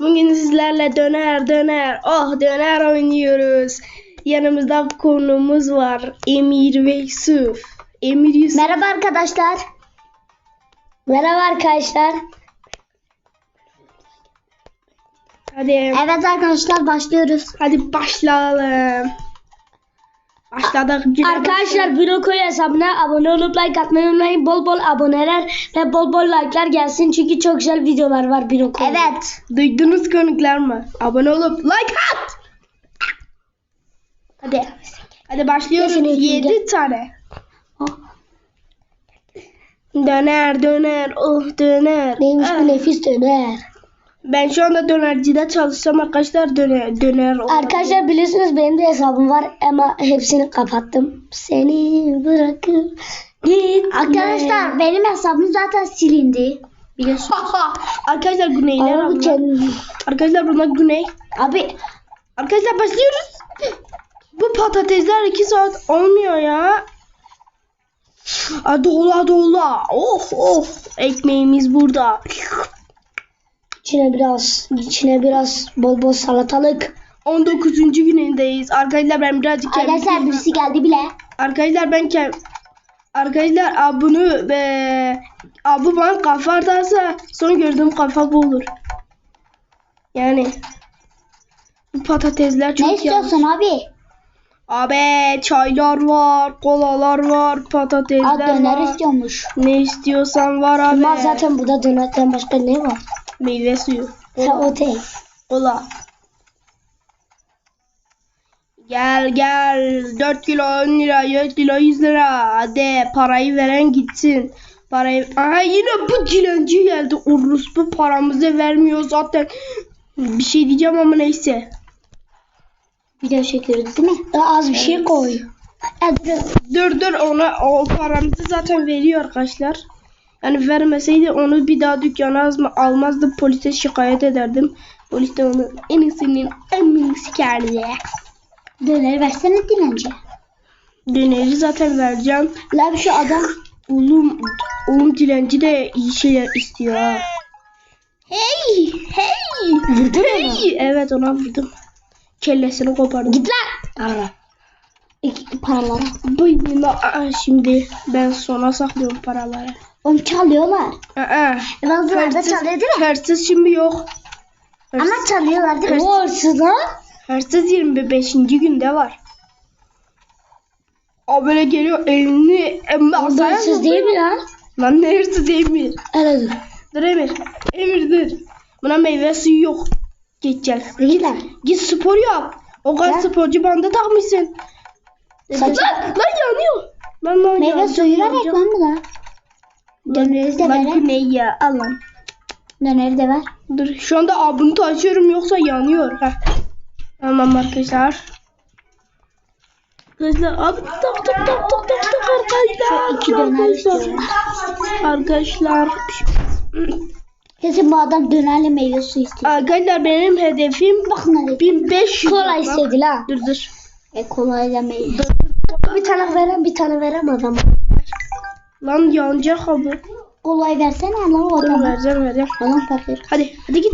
Bugün sizlerle döner döner oh döner oynuyoruz. Yanımızda konuğumuz var Emir ve Yusuf. Emir Yusuf. Merhaba arkadaşlar. Merhaba arkadaşlar. Hadi Evet arkadaşlar başlıyoruz. hadi başlayalım. Güne Arkadaşlar Blokoy hesabına abone olup like atmayı unutmayın. Bol bol aboneler ve bol bol like'lar gelsin. Çünkü çok güzel videolar var Blokoy. Evet. Duydunuz konuklar mı? Abone olup like at. Hadi. Hadi başlıyoruz. Kesinlikle. 7 tane. Oh. Döner döner oh döner. Neymiş Ah. bu nefis döner. Ben şu anda dönercide çalışsam arkadaşlar döner döner. Arkadaşlar biliyorsunuz benim de hesabım var ama hepsini kapattım. Seni bırakıp gitme. Arkadaşlar benim hesabım zaten silindi. Biliyorsunuz. arkadaşlar güneyler abla. kendim. Arkadaşlar bunlar güney. Abi Arkadaşlar başlıyoruz. Bu patatesler 2 saat olmuyor ya. Adola dola. Oh oh. Ekmeğimiz burada. İçine biraz içine biraz bol bol salatalık. 19. günündeyiz. Arkadaşlar ben birazcık kendim- Arkadaşlar birisi geldi bile. Arkadaşlar ben kem Arkadaşlar abi bunu be abi bana kafa atarsa son gördüğüm kafa bu olur. Yani bu patatesler çok Ne istiyorsun abi? Abi çaylar var, kolalar var, Aa, patatesler döner var. istiyormuş. Ne istiyorsan var abi. Ama zaten burada dönerden başka ne var? Meyve suyu, değil. kola. Gel gel 4 kilo 10 lira 4 kilo 100 lira hadi parayı veren gitsin parayı Aha yine bu dilenci geldi Urus bu paramızı vermiyor zaten bir şey diyeceğim ama neyse Video çekiyoruz değil mi? Az bir şey koy. Evet. dur dur ona o paramızı zaten veriyor arkadaşlar yani vermeseydi onu bir daha dükkana azma- almazdım polise şikayet ederdim polis de onu en iyisinin en sikerdi Döner versene dilenci. döneri zaten vereceğim Lan şu adam Oğlum, oğlum dilenci de iyi şeyler istiyor ha. Hey, hey. Vurdun? Hey. Evet ona vurdum. Kellesini kopardım. Git lan. Ara. Paraları. Aa, şimdi ben sona saklıyorum paraları. Onu çalıyorlar. Aa, Bazıları da hırsız, çalıyor değil mi? hırsız şimdi yok. Hırsız, Ama çalıyorlar değil mi? Hırsız. O hırsız lan. hırsız 25. günde var. O böyle geliyor elini emme O da asaya hırsız değil mi lan? Lan ne hırsız Emir? Evet. Dur Emir. Emir dur. Buna meyve suyu yok. Geçecek. Git lan. Git spor yap. O kadar Ya. sporcu bandı takmışsın. Saçı- Lan, lan yanıyor. Lan lan Meyve yanacak, suyu ver yanacak. ekran mı lan? Döneri de ver. güney ya Allah'ım. Döneri de ver. Dur şu anda abunu taşıyorum yoksa yanıyor. Heh. Tamam arkadaşlar. Arkadaşlar abi tak tak tak tak tak tak arkadaşlar. İstiyorum. Arkadaşlar. Kesin bu adam dönerle meyve suyu istiyor. Arkadaşlar benim hedefim Bakın hadi. 1500. Kola yapmak. istedi lan. Dur dur. E kolayla meyve. Bir tane veren bir tane verem adam. Lan yanacak abi. Kolay versene lan o Dur adama. vereceğim vereceğim. Adam fakir. Hadi hadi git.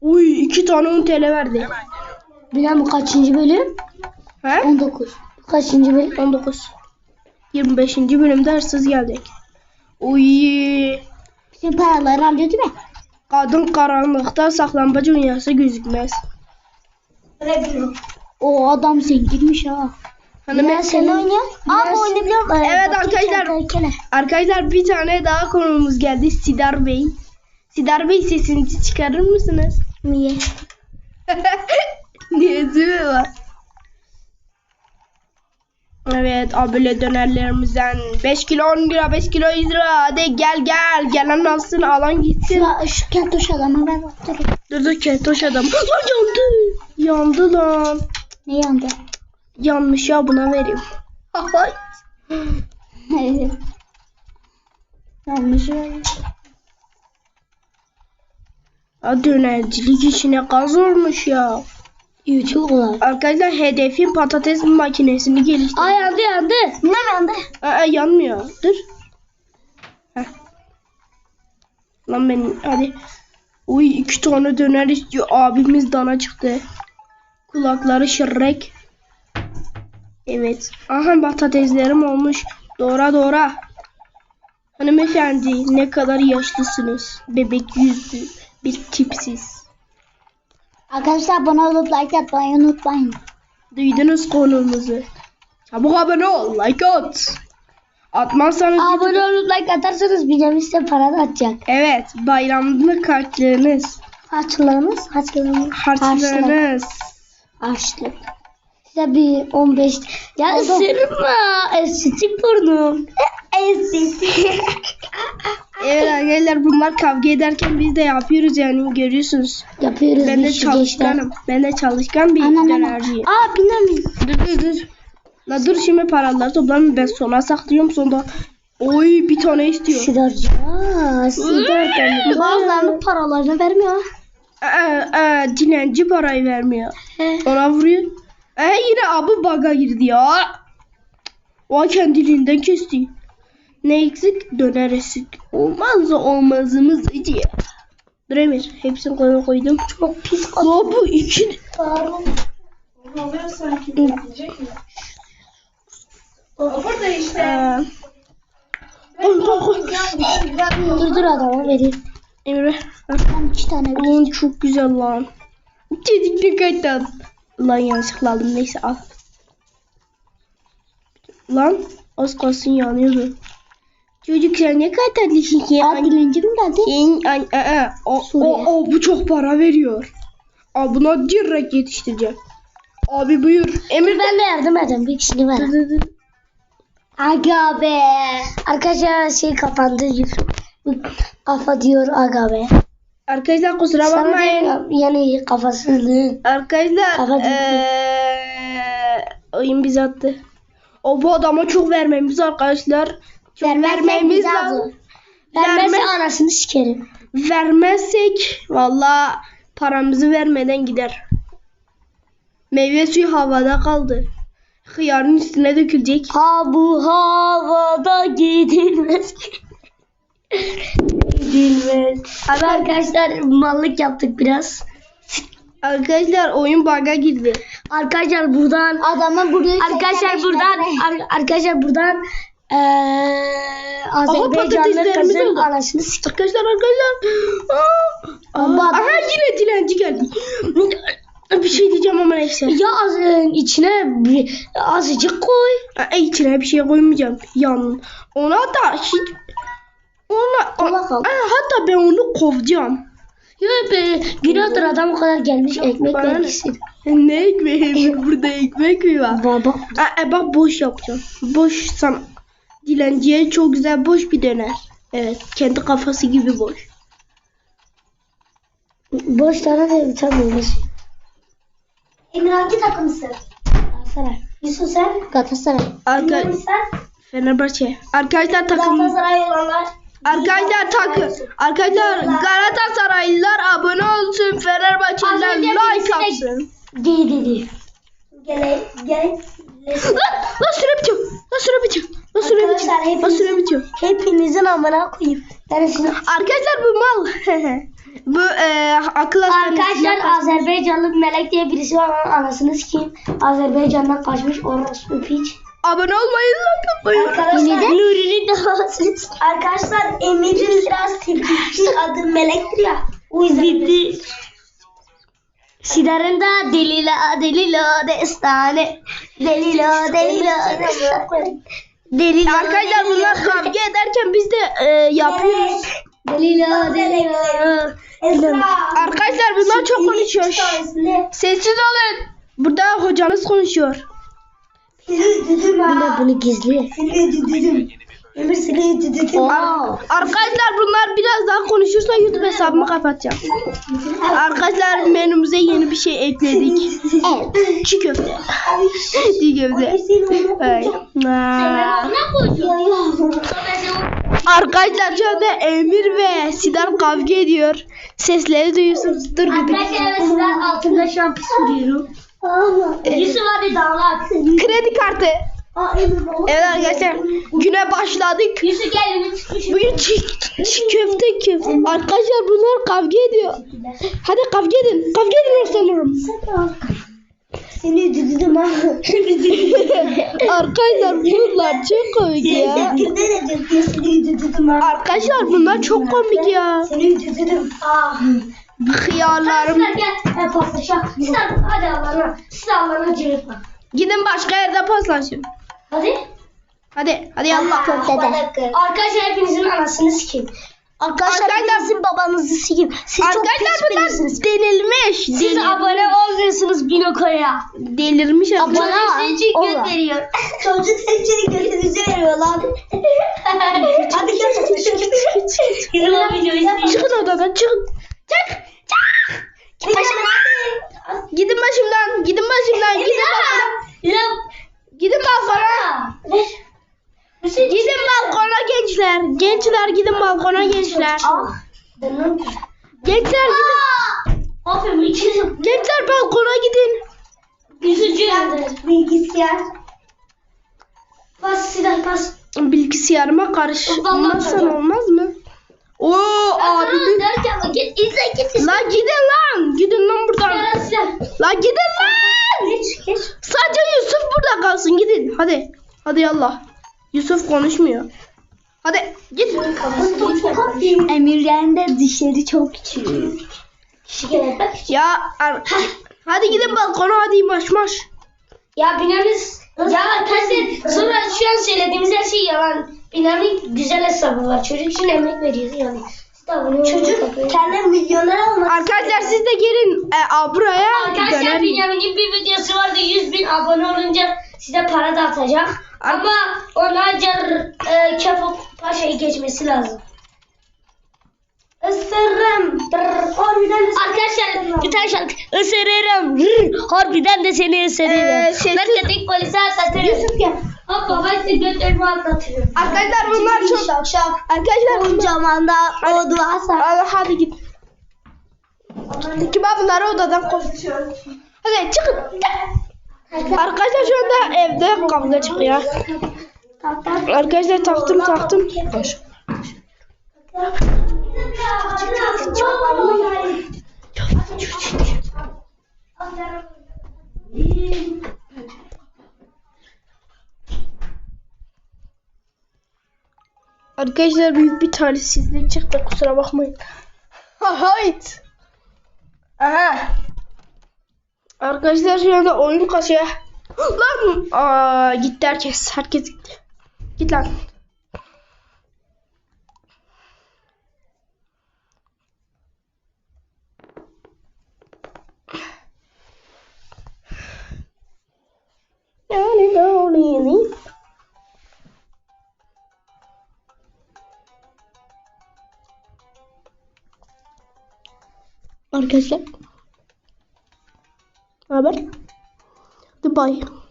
Uy iki tane 10 TL verdi. Bilmem kaçıncı bölüm? He? 19. Bu Kaçıncı bölüm? 19. 25. bölümde hırsız gelecek. Uy Bizim paraları alıyor değil mi? kadın karanlıkta saklambaç dünyası gözükmez. O adam zenginmiş ha. Hani Ya sen oynuyor. Aa bu oynayabiliyorum. Evet arkadaşlar. Arkadaşlar bir tane daha konuğumuz geldi. Sidar Bey. Sidar Bey sesinizi çıkarır mısınız? Niye? Niyeti mi var? Evet abile dönerlerimizden 5 kilo 10 lira 5 kilo 100 lira hadi gel gel gelen alsın alan gitsin. Şu, şu keltoş adamı ben baktırayım. Dur dur keltoş adam. Lan yandı. Yandı lan. Ne yandı? Yanmış ya buna vereyim. Ay. Yanlış. Ya dönercilik işine gaz olmuş ya. YouTube olan. Arkadaşlar hedefim patates makinesini geliştir. Aa yandı yandı. Ne yandı? Aa, yanmıyor. Dur. Heh. Lan ben hadi. Uy iki tane döner istiyor. Abimiz dana çıktı. Kulakları şırrek. Evet. Aha patateslerim olmuş. Doğra doğra. Hanımefendi ne kadar yaşlısınız. Bebek yüzlü. Bir tipsiz. Arkadaşlar abone olup like atmayı unutmayın. Duydunuz konumuzu. Çabuk abone ol. Like at. Atmazsanız Abone olup like atarsanız bizim size para da atacak. Evet. Bayramlık harçlığınız. Harçlarımız, harçlarımız. Harçlığınız. Harçlık. Size bir 15. Ya ısırma. Estetik burnum. Estetik. Evet arkadaşlar bunlar kavga ederken biz de yapıyoruz yani görüyorsunuz. Yapıyoruz Ben de çalışkanım. Ben de çalışkan bir Ana ana. dönerciyim. Aa binamin. Dur dur dur. La dur şimdi paraları toplam ben sona saklıyorum sonra. Oy bir tane istiyor. Sidarcı. Aa sidarcı. Bazılarının paralarını vermiyor. Aa, aa, dilenci parayı vermiyor. He. Ona vuruyor. Ee, yine abi baga girdi ya. O kendiliğinden kesti. Ne eksik? Döner eksik. Olmazsa olmazımız diye. Dur Emir. Hepsini koyma koydum. Çok pis Ya bu iki... Burada işte. Ee. Dur dur adama vereyim. Ver. Ben iki tane Lan çok güzel lan. Ne kadar. Lan yanlışlıkla aldım. Neyse al. Lan az kalsın yanıyordu. Çocuk sen ne kadar tatlısın ki. Aa dilenci mi geldi? Sen, ay, ay, ay, o, o, o, bu çok para veriyor. Abi buna direkt yetiştireceğim. Abi buyur. Emir Ben de yardım edeyim. Bir kişini ver. Aga be. Arkadaşlar şey kapandı. Kafa diyor aga be. Arkadaşlar kusura Sana bakmayın. yani kafasını. Arkadaşlar Kafa eee oyun bizi attı. O bu adama çok vermemiz arkadaşlar. Çok vermemiz lazım. Vermezse Vermez- anasını sikerim. Vermezsek valla paramızı vermeden gider. Meyve suyu havada kaldı. Hıyarın üstüne dökülecek. Ha bu havada gidilmez. Gidilmez. Abi arkadaşlar mallık yaptık biraz. Arkadaşlar oyun bug'a girdi. Arkadaşlar buradan adama burada arkadaşlar buradan ar- arkadaşlar buradan eee Azerbaycanlı kızın anasını sik. Arkadaşlar arkadaşlar. Aa, aa, aha yine dilenci geldi. Bir şey diyeceğim ama neyse. Ya az, e, içine bir- azıcık koy. Aa, içine bir şey koymayacağım. Yan. Ona da hiç bakalım. Aa, hatta ben onu kovacağım. Ya be günahtır adam o kadar gelmiş ekmek vermişsin. Ne ekmeği? Burada ekmek mi var? Baba. Aa, e, bak boş yapacağım. Boş sana. Dilenciye çok güzel boş bir döner. Evet. Kendi kafası gibi boş. Boş tane de utanmıyoruz. Emir hangi takımsın? Galatasaray. Yusuf sen? Galatasaray. Arka? Fenerbahçe. Arkadaşlar takım Galatasaray olanlar. Arkadaşlar takım. Arkadaşlar Galatasaraylılar abone olsun. Fenerbahçeliler like atsın. Değil dedi. Gele, gele. Lan, süre bitiyor. Lan süre bitiyor. Lan süre bitiyor. Arkadaşlar, Lan hepiniz- süre bitiyor. Hepinizin amına koyayım. Ben şimdi Arkadaşlar bu mal. bu e, akıl Arkadaşlar. Azerbaycanlı Melek diye birisi var anasını sikeyim. Azerbaycan'dan kaçmış orospu piç. Abone olmayı atmayı. Arkadaşlar, Nuri'nin sikeyim. arkadaşlar Emir'in biraz tilki adı Melek'tir ya. O yüzden Bitti. Sidarın da delila delila destane. Delila delila destane. Delila Arkadaşlar bunlar kavga ederken biz de e, yapıyoruz. delila delila. Esra. Arkadaşlar bunlar çok konuşuyor. Sessiz olun. Burada hocamız konuşuyor. Seni düdüm Bunu, gizli. Seni düdüm. Emir seni düdüm. Oo. Arkadaşlar bunlar biraz daha konuşursa YouTube hesabımı kapatacağım. Arkadaşlar menümüze yeni bir şey ekledik. Evet. Çiğ köfte. Çiğ köfte. Aa. Arkadaşlar şu anda Emir ve Sidar kavga ediyor. Sesleri duyuyorsunuz. Dur bir Arkadaşlar ben altında pis vuruyorum. Yusuf hadi dağılak. Kredi kartı. Evet arkadaşlar güne başladık. Yusuf gel. Bugün çiğ, çiğ köfte köfte. Arkadaşlar bunlar kavga ediyor. Hadi kavga edin. Kavga edin sanırım. Seni düdüdüm ha. Arkadaşlar bunlar çok komik ya. Arkadaşlar bunlar çok komik ya. Seni düdüdüm. Aa. Hıyarlarım. Arkadaşlar gel. E, paslaşalım. Sen hadi Allah'ına. Siz Allah'ına cırıtma. Gidin başka yerde paslaşın. Hadi. Hadi hadi yallah. Arkadaşlar hepinizin anasını sikeyim. Arkadaşlar Arkadaşlar- sizin babanızı sikeyim. Siz çok Arkadaşlar pis bunlar birisiniz. denilmiş. Siz Delirmiş. abone olmuyorsunuz Binoko'ya. Delirmiş arkadaşlar. Abone- Çocuk için Ola. gönderiyor. Çocuk seçeneği götünüze veriyor lan. Hadi gel. Bizim o videoyu izleyin. Çıkın odadan çıkın. Çık. Çık. Gidin başımdan. Gidin başımdan. Gidin balkona. Gidin balkona. Gidin balkona gençler. Gençler gidin balkona gençler. Gençler gidin. Gençler balkona gidin. Yandı. Bilgisayar. Bas silah bas. Bilgisayarıma karışmazsan olmaz mı? Oo abimi. Derken git izle git La gidin lan. Gidin lan buradan. La gidin lan. Geç geç. Sadece Yusuf burada kalsın gidin. Hadi. Hadi yallah. Yusuf konuşmuyor. Hadi git. Emirlerin de dişleri çok küçük. Ya hadi gidin balkona hadi maş maş. Ya binamız ya arkadaşlar sonra şu an söylediğimiz her şey yalan. Binanın güzel hesabı var. Çocuk için emek veriyoruz yani. Çocuk kendi milyoner olmak. Arkadaşlar siz de gelin e, a, buraya Arkadaşlar. Binyamin'in bir videosu vardı 100 bin abone olunca size para dağıtacak. Ama ona car e, Kefo Paşa'yı geçmesi lazım. Isırırım. Harbiden de Arkadaşlar bir tane şarkı. Isırırım. Rrr, Harbiden de seni ısırırım. Ee, sessiz- Narkotik polise atlatırım. Yusuf gel. Hop baba size götürme atlatırım. Arkadaşlar bunlar çok Şakşak. Arkadaşlar bunlar Kocaman da o duası. Hadi, hadi git. Kim bunları odadan koş. Hadi çıkın. Arkadaşlar şu anda evde kavga çıkıyor. Arkadaşlar taktım taktım. Koş. Arkadaşlar büyük bir talihsizlik çıktı kusura bakmayın. Hayt. Aha. Arkadaşlar şu anda oyun kasıyor. Lan aa, gitti herkes. Herkes gitti. Git lan. Arkadaşlar. Ne haber? Hadi bye.